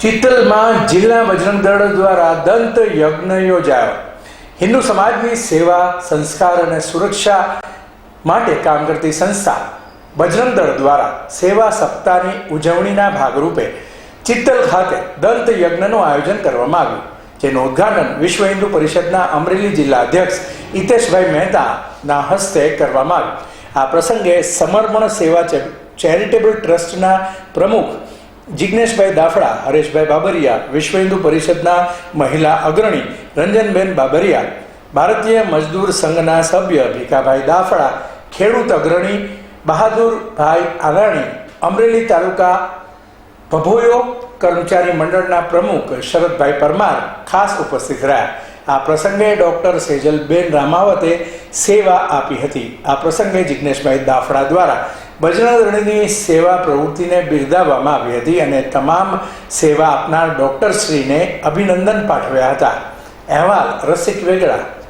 ચિત્તલમાં જિલ્લા બજરંગ દળ દ્વારા દંત યજ્ઞ યોજાયો. હિન્દુ સમાજની સેવા, સંસ્કાર અને સુરક્ષા માટે કામ કરતી સંસ્થા બજરંગ દળ દ્વારા સેવા સપ્તાહની ઉજવણીના ભાગરૂપે ચિત્તલ ખાતે દંત યજ્ઞનું આયોજન કરવામાં આવ્યું, જેનું ઉદ્ઘાટન વિશ્વ હિન્દુ પરિષદના અમરેલી જિલ્લા અધ્યક્ષ હિતેશભાઈ મહેતાના હસ્તે કરવામાં આવ્યું. આ પ્રસંગે સમર્પણ સેવા ચેરિટેબલ ટ્રસ્ટના પ્રમુખ જિજ્ઞેશભાઈ દાફડા, હરેશભાઈ બાબરિયા, વિશ્વ હિન્દુ પરિષદના મહિલા અગ્રણી રંજનબેન બાબરિયા, ભારતીય મજદૂર સંઘના સભ્ય ભીખાભાઈ દાફડા, ખેડૂત અગ્રણી બહાદુરભાઈ આગાણી અમરેલી તાલુકા ભભોયો કર્મચારી મંડળના પ્રમુખ શરદભાઈ પરમાર ખાસ ઉપસ્થિત રહ્યા. આ પ્રસંગે ડોક્ટર સેજલબેન રામાવતે સેવા આપી હતી. આ પ્રસંગે જિજ્ઞેશભાઈ દાફડા દ્વારા ભજનાદરણીની સેવા પ્રવૃત્તિને બિરદાવવામાં આવી હતી અને તમામ સેવા આપનાર ડોક્ટરશ્રીને અભિનંદન પાઠવ્યા હતા. અહેવાલ રસિક વેગડા.